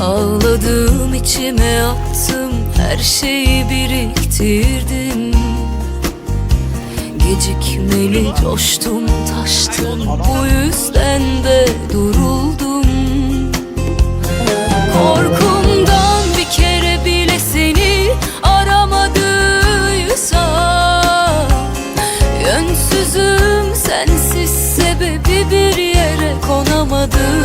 Ağladım içime attım her şeyi biriktirdim. Gecikmeli coştum taştım bu yüzden de duruldum. Korkumdan bir kere bile seni aramadıysam Yönsüzüm sensiz sebebi bir yere konamadıysam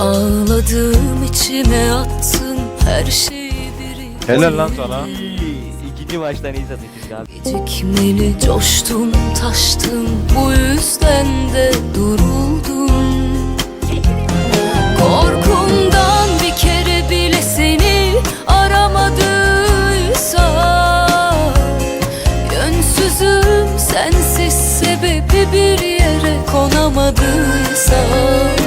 Ağladım içime attım her şeyi biri Helal lan sana. İkinci maçtan iyi satıştık abi. Gecikmeli coştum taştım bu yüzden de duruldum Korkumdan bir kere bile seni aramadıysam Yönsüzüm sensiz sebebi bir yere konamadıysam